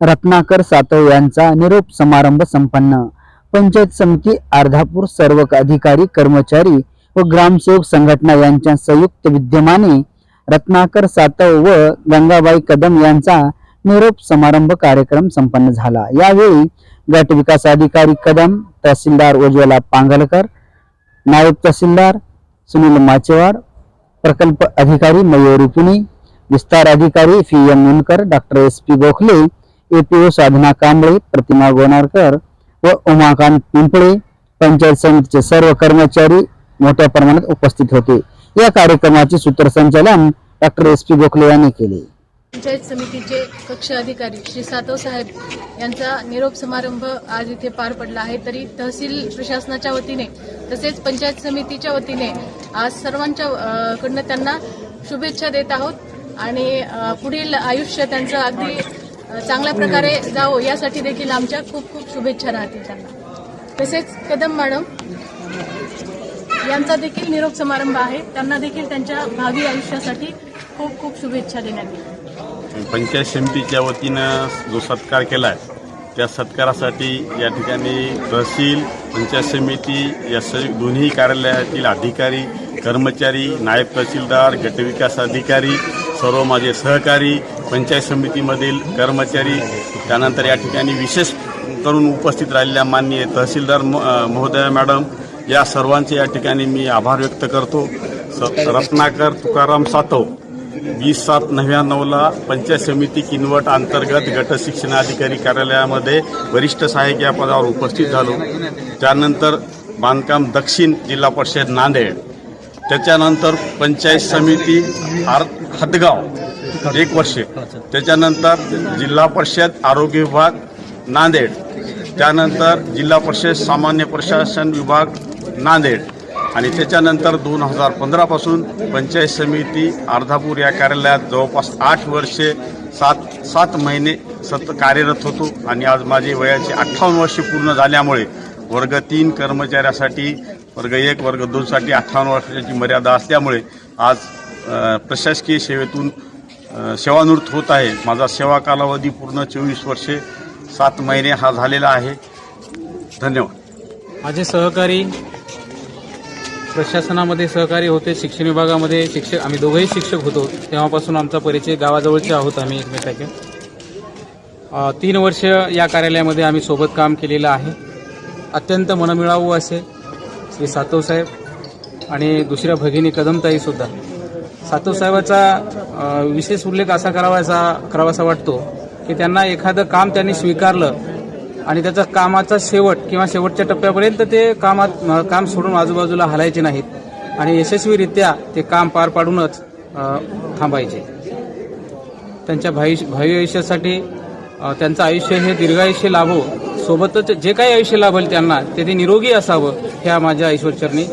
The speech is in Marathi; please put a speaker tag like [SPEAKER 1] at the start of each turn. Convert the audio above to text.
[SPEAKER 1] रत्नाकर सातव यांचा निरोप समारंभ संपन्न. पंचायत समिती अर्धापूर सर्व अधिकारी कर्मचारी व ग्रामसेवक संघटना यांच्या संयुक्त विद्यमाने रत्नाकर सातव व गंगाबाई कदम यांचा निरोप समारंभ कार्यक्रम संपन्न झाला. यावेळी गट विकास अधिकारी कदम तहसीलदार उज्ज्वला पांगलकर नायब तहसीलदार सुनील माचेवार प्रकल्प अधिकारी मयूरी पुणे विस्तार अधिकारी fee M Munkar doctor S P Gokhale APO Sadhana Kamble Pratima Gonarkar व उमाकांत पिंपळे पंचायत समितीचे सर्व कर्मचारी मोठ्या प्रमाणात उपस्थित होते. या कार्यक्रमाचे सूत्रसंचालन डॉक्टर एस पी गोखले यांनी केले.
[SPEAKER 2] पंचायत समितीचे कक्ष अधिकारी श्री सातव साहेब यांचा निरोप समारंभ आज इथे पार पडला आहे. तरी तहसील प्रशासनाच्या वतीने तसेच पंचायत समितीच्या वतीने आज सर्वांच्या कडनं त्यांना शुभेच्छा देत आहोत. आणि पुढील आयुष्य त्यांचं अगदी चांगल्या प्रकारे जावं यासाठी देखील आमच्या खूप खूप शुभेच्छा राहतील त्यांना. तसेच कदम मॅडम यांचा देखील निरोप समारंभ आहे. त्यांना देखील त्यांच्या भावी आयुष्यासाठी खूप खूप शुभेच्छा देण्यात येईल.
[SPEAKER 3] पंचायत समितीच्या वतीनं जो सत्कार केला आहे त्या सत्कारासाठी या ठिकाणी तहसील पंचायत समिती या सर्व दोन्ही कार्यालयातील अधिकारी कर्मचारी नायब तहसीलदार गटविकास अधिकारी सर्व माझे सहकारी पंचायत समितीमधील कर्मचारी त्यानंतर या ठिकाणी विशेष करून उपस्थित राहिलेल्या माननीय तहसीलदार म- महोदया मॅडम या सर्वांचे या ठिकाणी मी आभार व्यक्त करतो. स रत्नाकर तुकाराम सातव वीस सात नव्याण्णवला पंचायत समिती किनवट अंतर्गत गट शिक्षणाधिकारी कार्यालयामध्ये वरिष्ठ सहाय्यक या पदावर उपस्थित झालो. त्यानंतर बांधकाम दक्षिण जिल्हा परिषद नांदेड. त्याच्यानंतर पंचायत समिती आर हदगाव एक वर्ष. त्याच्यानंतर जिल्हा परिषद आरोग्य विभाग नांदेड. त्यानंतर जिल्हा परिषद सामान्य प्रशासन विभाग नांदेड. आणि त्याच्यानंतर दोन हजार पंधरापासून पंचायत समिती अर्धापूर या कार्यालयात जवळपास आठ वर्षे सात सात महिने सत कार्यरत होतो. आणि आज माझे वयाचे अठ्ठावन्न वर्षे पूर्ण झाल्यामुळे वर्ग तीन कर्मचाऱ्यासाठी वर्ग एक वर्ग दोनसाठी अठ्ठावन्न वर्षाची मर्यादा असल्यामुळे आज प्रशासकीय सेवेतून सेवानिवृत्त होत आहे. माझा सेवा कालावधी पूर्ण चोवीस वर्षे सात महिने हा झालेला आहे. धन्यवाद.
[SPEAKER 4] माझे सहकारी प्रशासनामध्ये सहकारी होते शिक्षण विभागामध्ये शिक्षक आम्ही दोघंही शिक्षक होतो. तेव्हापासून आमचा परिचय गावाजवळचे आहोत आम्ही एकमेकाचे तीन वर्ष या कार्यालयामध्ये आम्ही सोबत काम केलेलं आहे. अत्यंत मनमिळावू असे श्री सातव साहेब आणि दुसऱ्या भगिनी कदमताईसुद्धा. सातव साहेबाचा विशेष उल्लेख असा करावायचा करावासा वाटतो की त्यांना एखादं काम त्यांनी स्वीकारलं आणि त्याचा कामाचा शेवट किंवा शेवटच्या टप्प्यापर्यंत ते कामात काम सोडून आजूबाजूला हलायचे नाहीत आणि यशस्वीरित्या ते काम पार पाडूनच थांबायचे. त्यांच्या भावी भावी आयुष्यासाठी त्यांचं आयुष्य हे दीर्घायुष्य लाभो. सोबतच जे काही आयुष्य लाभेल त्यांना ते ते निरोगी असावं ह्या माझ्या ईश्वरचरणी.